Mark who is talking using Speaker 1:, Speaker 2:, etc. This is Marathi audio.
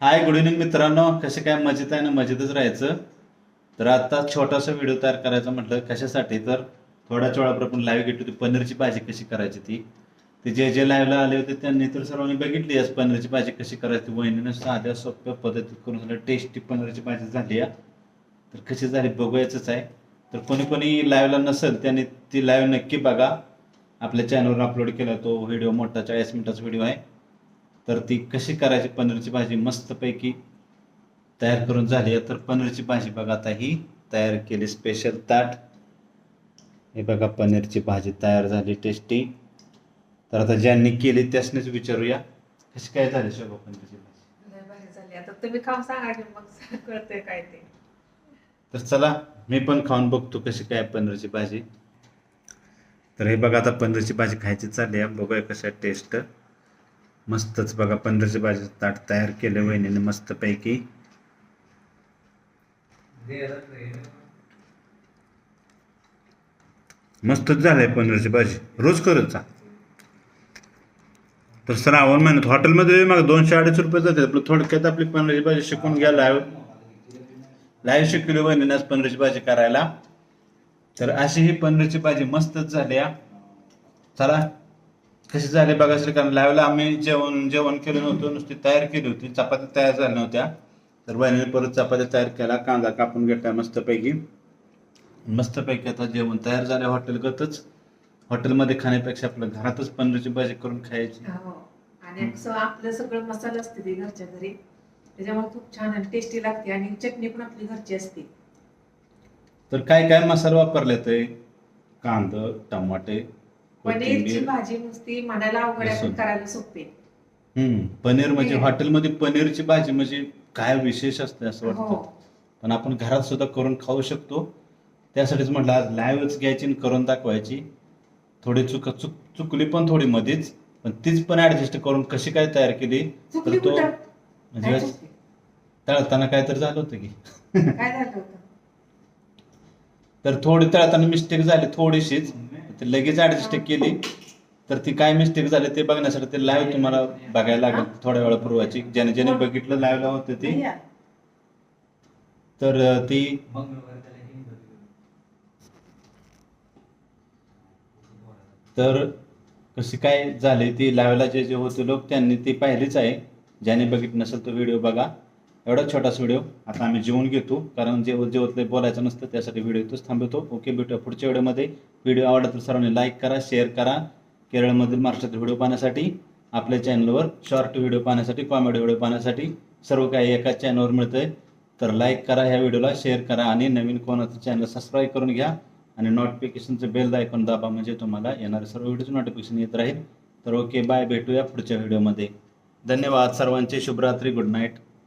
Speaker 1: हाय गुड इव्हनिंग मित्रांनो. कसे काय मजेत आहे ना मजेतच राहायचं? तर आता छोटासा व्हिडिओ तयार करायचा म्हटलं कशासाठी? तर थोड्याच वेळापूर्वी आपण लाईव्ह घेतली होती पनीरची भाजी कशी करायची ती. ते जे जे लाईव्हला आले होते त्यांनी तर सर्वांनी बघितली. आज पनीरची भाजी कशी करायची वहिनीनं साध्या सोप्या पद्धतीत करून झालं टेस्टी पनीरची भाजी झाली आहे तर कशी झाली बघायचंच आहे. तर कोणी कोणी लाईव्हला नसेल त्यांनी ती लाईव्ह नक्की बघा. आपल्या चॅनलवर अपलोड केला तो व्हिडिओ मोठा चाळीस मिनिटाचा व्हिडिओ आहे. तर ती कशी करायची? पनीरची भाजी मस्तपैकी तयार करून झाली आहे. तर पनीरची भाजी बघा आता ही तयार केली स्पेशल ताट. हे बघा पनीरची भाजी तयार झाली टेस्टी तर आता ज्यांनी केली त्यासनीच विचारूया. कशी काय झाली शोभा पनीरची भाजी?
Speaker 2: झाली. आता तुम्ही खाऊन सांगा की मग कळतंय काय ते.
Speaker 1: तर चला मी पण खाऊन बघतो कशी काय पनीरची भाजी. तर हे बघा आता पनीरची भाजी खायची चालली आहे. बघूया कशा टेस्ट मस्तच बघा पंधराशे भाजी ताट तयार केलं वहिनीने मस्तपैकी. मस्तच झालंय पंधराशे भाजी रोज करत जा. तर श्रावण महिन्यात हॉटेलमध्ये मग दोनशे अडीच रुपये जाते आपलं थोडक्यात आपली पंधराशे भाजी शिकून घ्या लाईव्ह लाईव्ह शिकवली बहिणीने आज पंधराशे भाजी करायला. तर अशी ही पंधराशे भाजी मस्तच झाली चला. कशी झाली बघा कारण लाईव्हला आम्ही जेवण जेवण केलं नव्हतं नुसती तयार केली होती. चपात्या तयार झाल्या नव्हत्या. तर बहिणीने परत चपात्या तयार केला कांदा कापून घेतला मस्तपैकी. मस्तपैकी आता जेवण तयार झालं हॉटेलगतच हॉटेलमध्ये खाण्यापेक्षा आपलं घरातच पनीरची भाजी करून खायची.
Speaker 2: हो. आणि कसं आपलं सगळं मसाला असते ते घरच्या घरी. त्याच्यामुळे खूप छान आणि टेस्टी लागते. आणि चटणी पण आपली घरची असते.
Speaker 1: तर काय काय मसाले वापरले ते कांद टमाटे
Speaker 2: पनीरची भाजी नुसती म्हणायला अवघड आहे पण
Speaker 1: लसूण.
Speaker 2: करायला सोपे
Speaker 1: हम्म पनीर म्हणजे
Speaker 2: हे.
Speaker 1: हॉटेलमध्ये पनीरची भाजी म्हणजे काय विशेष असते असं
Speaker 2: हो.
Speaker 1: वाटतं. पण आपण घरात सुद्धा करून खाऊ शकतो. त्यासाठीच म्हटलं आज लाईव्हच घ्यायची आणि करून दाखवायची. थोडी चुक चुक चुकली पण थोडी मध्येच पण तीच पण ऍडजस्ट करून कशी काय तयार केली
Speaker 2: चुकली
Speaker 1: तर तो
Speaker 2: कुठं?
Speaker 1: म्हणजे
Speaker 2: चुकली?
Speaker 1: तळताना काय तर झालं होतं की.
Speaker 2: काय झालं होतं?
Speaker 1: तर थोडी तळताना मिस्टेक झाली थोडीशीच. ते लगेच ऍडजस्ट केली तर ती काय मिस्टेक झाली ते बघण्यासाठी ते लाईव्ह तुम्हाला बघायला लागेल थोड्या वेळापूर्वाची ज्याने ज्याने बघितलं लाईव्हला होतं ती. तर ती तर कशी काय झाली ती लावायला जे जे होते लोक त्यांनी ती पाहिलीच आहे. ज्याने बघितलं नसेल तो व्हिडिओ बघा. एवढा छोटा व्हिडिओ आता आम्ही जेवून घेतो कारण जेव जेवतले बोलायचं नसतं त्यासाठी व्हिडिओ इथंच थांबवतो. ओके भेटूया पुढच्या व्हिडिओमध्ये व्हिडिओ आवडला तर सर्वांनी लाईक करा शेअर करा. केरळमधील महाराष्ट्रातील व्हिडिओ पाहण्यासाठी आपल्या चॅनलवर शॉर्ट व्हिडिओ पाहण्यासाठी कॉमेडी व्हिडिओ पाहण्यासाठी सर्व काही एकाच चॅनलवर मिळतंय. तर लाईक करा ह्या व्हिडिओला शेअर करा आणि नवीन कोणाचं चॅनल सबस्क्राईब करून घ्या. आणि नोटिफिकेशनचं बेल ऐकून दाबा म्हणजे तुम्हाला येणारे सर्व व्हिडिओचे नोटिफिकेशन येत राहील. तर ओके बाय भेटूया पुढच्या व्हिडिओमध्ये धन्यवाद सर्वांचे. शुभरात्री. Good night